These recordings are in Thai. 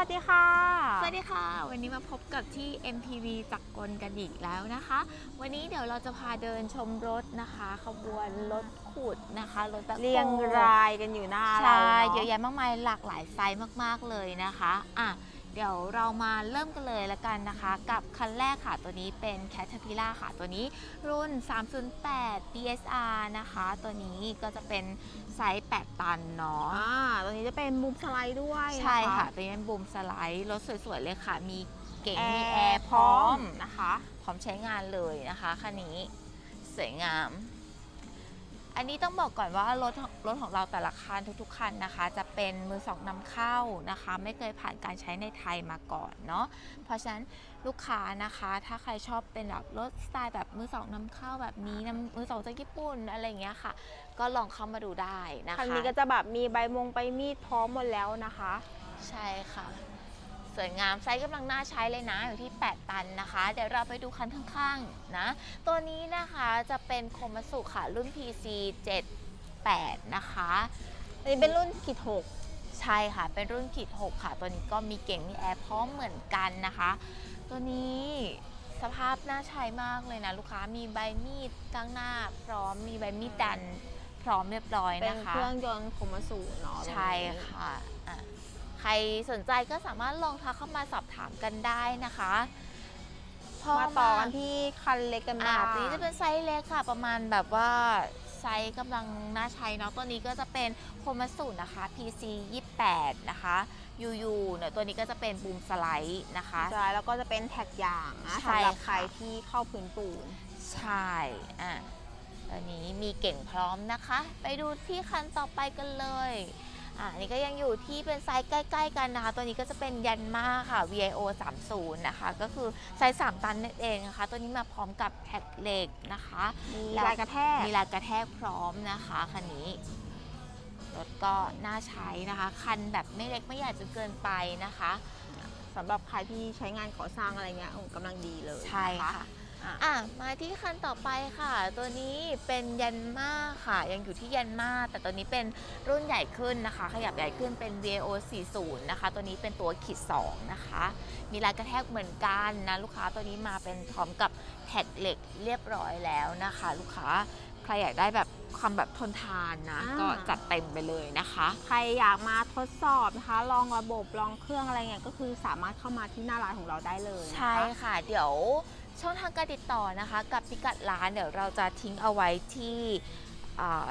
วัสดีค่ะ สวัสดีค่ะ วันนี้มาพบกับที่ MPV จักรกลกันอีกแล้วนะคะ วันนี้เดี๋ยวเราจะพาเดินชมรถนะคะขบวนรถขุดนะคะรถแบ็คโฮเรียงรายกันอยู่หน้าเราใช่นเยอะแยะมากมายหลากหลายไซส์มากๆเลยนะคะอะ เดี๋ยวเรามาเริ่มกันเลยละกันนะคะ กับคันแรกค่ะตัวนี้เป็น Caterpillar ค่ะตัวนี้รุ่น 308 DSR นะคะ ตัวนี้ก็จะเป็นไซส์ 8 ตันเนาะอ่าตัวนี้จะเป็นมุมสไลด์ด้วยนใช่ค่ะ ตัวนี้เป็นบูมสไลด์รถสวยๆเลยค่ะ มีเก๋งแอมีแอร์ร์พพร้ร้ออมมนะคะ พร้อมใช้งานเลยนะคะคันนี้สวยงาม อันนี้ต้องบอกก่อนว่ารถรถของเราแต่ละคันทุกๆคันนะคะ จะเป็นมือสองนำเข้านะคะ ไม่เคยผ่านการใช้ในไทยมาก่อนเนาะเพราะฉะนั้นลูกค้านะคะ ถ้าใครชอบเป็นแบบรถสไตล์แบบมือสองนำเข้าแบบนี้นำมือสองจากญี่ปุ่นอะไรอย่างเงี้ยค่ะ ก็ลองเข้ามาดูได้นะคะคันนี้ก็จะแบบมีใบมงใบมีดพร้อมหมดแล้วนะคะ ใช่ค่ะส วยงามไซส์กำลังน่าใช้เลยนะอยู่ที่ 8 ตันนะคะ เดี๋ยวเราไปดูคันข้างๆนะ ตัวนี้นะคะจะเป็นโคมัสุค่ะรุ่น PC 78 นะคะอันนี้เป็นรุ่นขีดหกใช่ค่ะ เป็นรุ่นขีด6ค่ะ ตัวนี้ก็มีเก่งมีแอร์พร้อมเหมือนกันนะคะ ตัวนี้สภาพน่าใช้มากเลยนะลูกค้ามีใบมีดตั้งหน้าพร้อมมีใบมีดดันพร้อมเรียบร้อยเป็นนะคะเครื่องยนต์โคมาสูเนาะใช่ค่ะอะ ใครสนใจก็สามารถลองทักเข้ามาสอบถามกันได้นะคะพมาต่อกันที่คันเล็กกันอะบ้างตัวนี้จะเป็นไซส์เล็กค่ะ ประมาณแบบว่าไซส์กำลังน่าใช้เนาะตัวนี้ก็จะเป็นโคมาสุนะคะ PC 28 นะคะ UU เนี่ยตัวนี้ก็จะเป็นบูมสไลด์นะคะใช่แล้วก็จะเป็นแท็กยางนะใช่สำหรับค่ะใครที่เข้าพื้นปูน ใช่อะตอนนี้มีเก่งพร้อมนะคะ ไปดูที่คันต่อไปกันเลย อะอันนี้ก็ยังอยู่ที่เป็นไซส์ใกล้ ๆ กันนะคะ ตัวนี้ก็จะเป็นยันมาค่ะ VIO 30นะคะ ก็คือไซส์3ตันนั่นเองนะคะ ตัวนี้มาพร้อมกับแท็กเหล็กนะคะมีแล้วลายกระแทกมีลายกระแทกพร้อมนะคะคันนี้รถก็น่าใช้นะคะ คันแบบไม่เล็กไม่ใหญ่จนเกินไปนะคะสำหรับใครที่ใช้งานก่อสร้างอะไรเงี้ยโอ้กำลังดีเลยใช่นค่ะอะ อะมาที่คันต่อไปค่ะ ตัวนี้เป็นยันมาค่ะ ยังอยู่ที่ยันมาแต่ตัวนี้เป็นรุ่นใหญ่ขึ้นนะคะ ขยับใหญ่ขึ้นเป็น VO 40นะคะ ตัวนี้เป็นตัวขีด2นะคะ มีลายกระแทกเหมือนกันนะลูกค้าตัวนี้มาเป็นพร้อมกับแท็กเหล็กเรียบร้อยแล้วนะคะ ลูกค้าใครอยากได้แบบความแบบทนทานนะอ่าก็จัดเต็มไปเลยนะคะ ใครอยากมาทดสอบนะคะ ลองระบบลองเครื่องอะไรเงี้ยก็คือสามารถเข้ามาที่หน้าร้านของเราได้เลยนะคะใช่ค่ะ เดี๋ยว ช่องทางการติดต่อนะคะ กับพิกัดร้านเดี๋ยวเราจะทิ้งเอาไว้ที่อ่า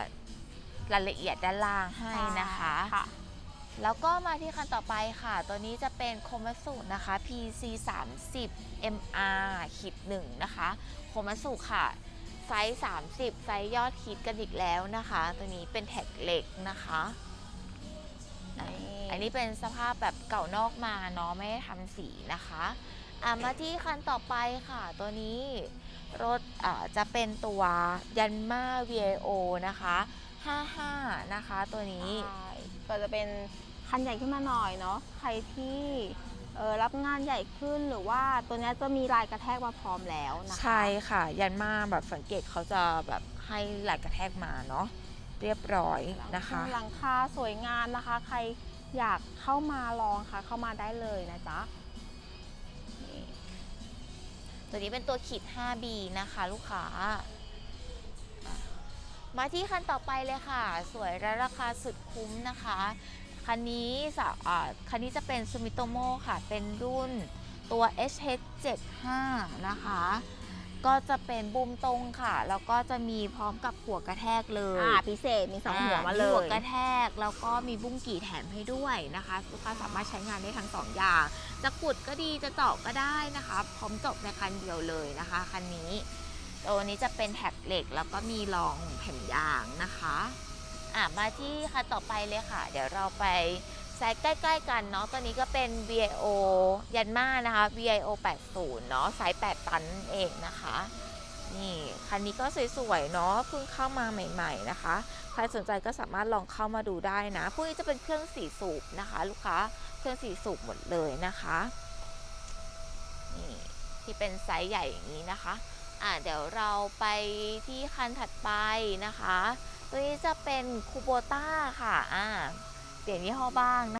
รายละเอียดด้านล่างให้นะคะค่ะแล้วก็มาที่คันต่อไปค่ะ ตัวนี้จะเป็นโคมัสุนะคะ PC 30 MR ขีดหนึ่งนะคะ โคมัสุค่ะ ไซส์ 30 ไซส์ยอดฮิตกันอีกแล้วนะคะ ตัวนี้เป็นแท็กเหล็กนะคะอะนี่อันนี้เป็นสภาพแบบเก่านอกมาเนาะไม่ได้ทำสีนะคะ อะมาที่คันต่อไปค่ะ ตัวนี้รถอ่าจะเป็นตัวยันมา VIO นะคะ 55 นะคะตัวนี้ใช่ก็จะเป็นคันใหญ่ขึ้นมาหน่อยเนาะใครที่เออรับงานใหญ่ขึ้นหรือว่าตัวเนี้ยจะมีลายกระแทกมาพร้อมแล้วนะคะใช่ค่ะ ยันมาแบบสังเกตเขาจะแบบให้หลายกระแทกมาเนาะเรียบร้อยนะคะหลังคาสวยงามนะคะ ใครอยากเข้ามาลองค่ะ เข้ามาได้เลยนะจ๊ะนี่ ตัวนี้เป็นตัวขีด 5B นะคะ ลูกค้า มาที่คันต่อไปเลยค่ะ สวยและราคาสุดคุ้มนะคะ คันนี้สคันนี้จะเป็นซูมิโตโมค่ะ เป็นรุ่นตัว HH75 นะคะ ก็จะเป็นบูมตรงค่ะ แล้วก็จะมีพร้อมกับหัวกระแทกเลยอ่าพิเศษมีสองหัวมาเลหัวยกระแทกแล้วก็มีบุ้งกี่แถมให้ด้วยนะคะลูกค้าสามารถใช้งานได้ทั้งสองอย่าง จะกุดก็ดีจะเจาะก็ได้นะคะ พร้อมจบในคันเดียวเลยนะคะคันนี้ตัวนี้จะเป็นแท็กเหล็กแล้วก็มีรองแผ่นยางนะคะอะมาที่คันต่อไปเลยค่ะ เดี๋ยวเราไป ไซส์ใกล้ๆกันเนาะ ตัวนี้ก็เป็น VIO ยันมานะคะ VIO 80 เนาะ ไซส์ 8 ตันนั่นเองนะคะ นี่ คันนี้ก็สวยๆเนาะ เพิ่งเข้ามาใหม่ ๆนะคะ ใครสนใจก็สามารถลองเข้ามาดูได้นะ พวกนี้จะเป็นเครื่องสีสูบนะคะ ลูกค้า เครื่องสีสูบหมดเลยนะคะ นี่ที่เป็นไซส์ใหญ่อย่างนี้นะคะ อ่าเดี๋ยวเราไปที่คันถัดไปนะคะ ตัวนี้จะเป็นคูโบต้าค่ะ อ่า เปลี่ยนยี่ห้อบ้างนะ